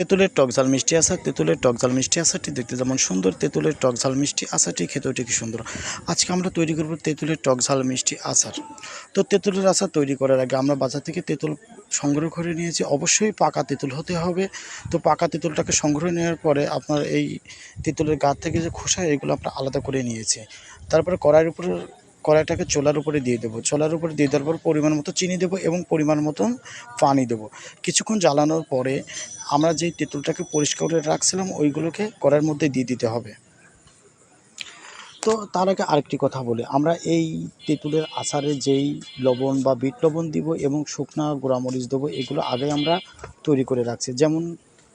তেঁতুলের টকঝাল মিষ্টি আচার তেঁতুলের টকঝাল মিষ্টি আচারটি দেখতে যেমন সুন্দর, তেঁতুলের টকঝাল মিষ্টি আচারটি খেতেও ঠিক সুন্দর। আজকে আমরা তৈরি করব তেঁতুলের টকঝাল মিষ্টি আচার। তো তেঁতুলের আচার তৈরি করার আগে আমরা বাজার থেকে তেঁতুল সংগ্রহ করে নিয়েছি। অবশ্যই পাকা তেঁতুল হতে হবে। তো পাকা তেঁতুলটাকে সংগ্রহ নেওয়ার পরে আপনার এই তেঁতুলের গাছ থেকে যে খোসা, এগুলো আমরা আলাদা করে নিয়েছি। তারপরে কড়াইয়ের উপরে কড়াইটাকে চোলার উপরে দিয়ে দেবো। চোলার উপরে দিয়ে দেওয়ার পর পরিমাণ মতো চিনি দেবো এবং পরিমাণ মতন পানি দেবো। কিছুক্ষণ জ্বালানোর পরে আমরা যেই তেঁতুলটাকে পরিষ্কার করে রাখছিলাম, ওইগুলোকে কড়াইয়ের মধ্যে দিয়ে দিতে হবে। তো তার আগে আরেকটি কথা বলি, আমরা এই তেঁতুলের আচারে যেই লবণ বা বিট লবণ দিব এবং শুকনা গুঁড়ামরিচ দেবো, এগুলো আগে আমরা তৈরি করে রাখছি। যেমন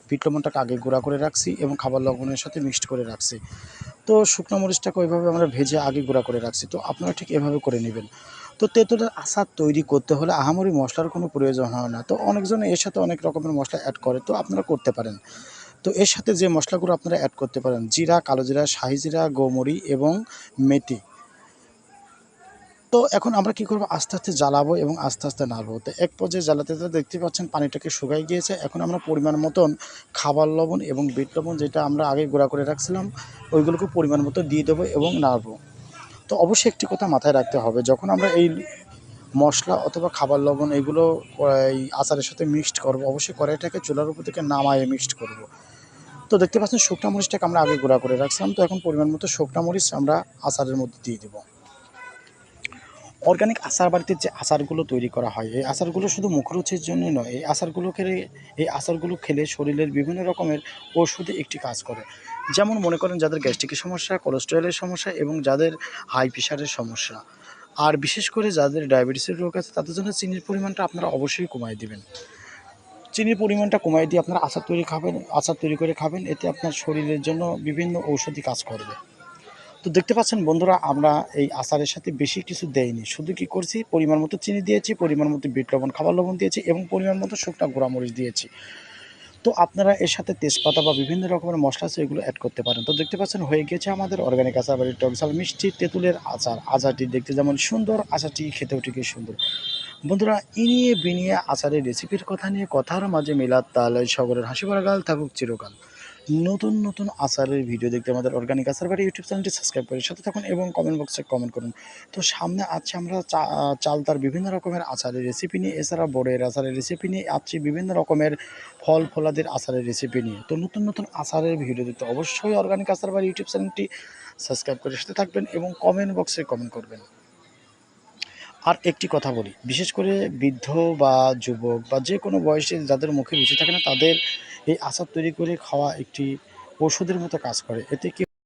বিট লবণটাকে আগে গুঁড়া করে রাখছি এবং খাবার লবণের সাথে মিক্সড করে রাখছি। তো শুকনো মরিচটাকে ওইভাবে আমরা ভেজে আগে গুঁড়া করে রাখছি। তো আপনারা ঠিক এভাবে করে নেবেন। তো তেঁতুলের আচার তৈরি করতে হলে আহামরি মশলার কোনো প্রয়োজন হয় না। তো অনেকজন এর সাথে অনেক রকমের মশলা অ্যাড করে, তো আপনারা করতে পারেন। তো এর সাথে যে মশলাগুলো আপনারা অ্যাড করতে পারেন, জিরা, কালো জিরা, শাহি জিরা, গোমরি এবং মেথি। তো এখন আমরা কি করব? আস্তে আস্তে জ্বালাবো এবং আস্তে আস্তে নাড়বো। তো এক পর্যায়ে জ্বালাতে দেখতে পাচ্ছেন পানিটাকে শুকাই গিয়েছে। এখন আমরা পরিমাণ মতন খাবার লবণ এবং বিট লবণ যেটা আমরা আগে গুঁড়া করে রাখছিলাম, ওইগুলোকে পরিমাণ মতো দিয়ে দেবো এবং নাড়বো। তো অবশ্যই একটি কথা মাথায় রাখতে হবে, যখন আমরা এই মশলা অথবা খাবার লবণ এগুলো, এই আচারের সাথে মিক্সড করব, অবশ্যই কড়াইটাকে চুলার উপর থেকে নামায়ে মিক্সড করব। তো দেখতে পাচ্ছেন শুকনা মরিচটাকে আমরা আগে গুঁড়া করে রাখছিলাম। তো এখন পরিমাণ মতো শুকনা মরিচ আমরা আচারের মধ্যে দিয়ে দেবো। অর্গানিক আচার বাড়িতে যে আচারগুলো তৈরি করা হয়, এই আচারগুলো শুধু মুখরুচির জন্যই নয়, এই আচারগুলো খেলে, এই আচারগুলো খেলে শরীরের বিভিন্ন রকমের ওষুধে একটি কাজ করে। যেমন মনে করেন যাদের গ্যাস্ট্রিকের সমস্যা কোলেস্টেরলের সমস্যা এবং যাদের হাই প্রেশারের সমস্যা। আর বিশেষ করে যাদের ডায়াবেটিসের রোগ আছে, তাদের জন্য চিনির পরিমাণটা আপনারা অবশ্যই কমায় দিবেন। চিনির পরিমাণটা কমায় দিয়ে আপনারা আচার তৈরি খাবেন, আচার তৈরি করে খাবেন, এতে আপনার শরীরের জন্য বিভিন্ন ঔষধি কাজ করবে। তো দেখতে পাচ্ছেন বন্ধুরা, আমরা এই আচারের সাথে বেশি কিছু দেয়নি শুধু কি করছি? পরিমাণ মতো চিনি দিয়েছি, পরিমাণ মতো বিট লবণ, খাবার লবণ দিয়েছি এবং পরিমাণ মতো শুকনা গুঁড়ামরিচ দিয়েছি। তো আপনারা এর সাথে তেজপাতা বা বিভিন্ন রকমের মশলা আছে, এগুলো অ্যাড করতে পারেন। তো দেখতে পাচ্ছেন, হয়ে গেছে আমাদের অর্গানিক আচার বাড়ির টকঝাল মিষ্টি তেঁতুলের আচার। আচারটি দেখতে যেমন সুন্দর, আচারটি খেতেও ঠিকই সুন্দর। বন্ধুরা, ইনিয়ে বিনিয়ে আচারের রেসিপির কথা নিয়ে কথার মাঝে মেলার তাল সগরের হাসি গাল থাকুক চিরকাল। নতুন নতুন আচারের ভিডিও দেখতে আমাদের অর্গানিক আচার বাড়ি ইউটিউব চ্যানেলটি সাবস্ক্রাইব করে সাথে থাকুন এবং কমেন্ট বক্সে কমেন্ট করুন। তো সামনে আছে আমরা চা- চালতার বিভিন্ন রকমের আচারের রেসিপি নিয়ে, এছাড়া বড়ের আচারের রেসিপি নিয়ে আছি বিভিন্ন রকমের ফল ফলাদের আচারের রেসিপি নিয়ে। তো নতুন নতুন আচারের ভিডিও দেখতে অবশ্যই অর্গানিক আচার বাড়ি ইউটিউব চ্যানেলটি সাবস্ক্রাইব করে সাথে থাকবেন এবং কমেন্ট বক্সে কমেন্ট করবেন। আর একটি কথা বলি, বিশেষ করে বৃদ্ধ বা যুবক বা যে কোনো বয়সে যাদের মুখে রুচি থাকে না, তাদের এই আচার তৈরি করে খাওয়া একটি ওষুধের মতো কাজ করে। এতে কি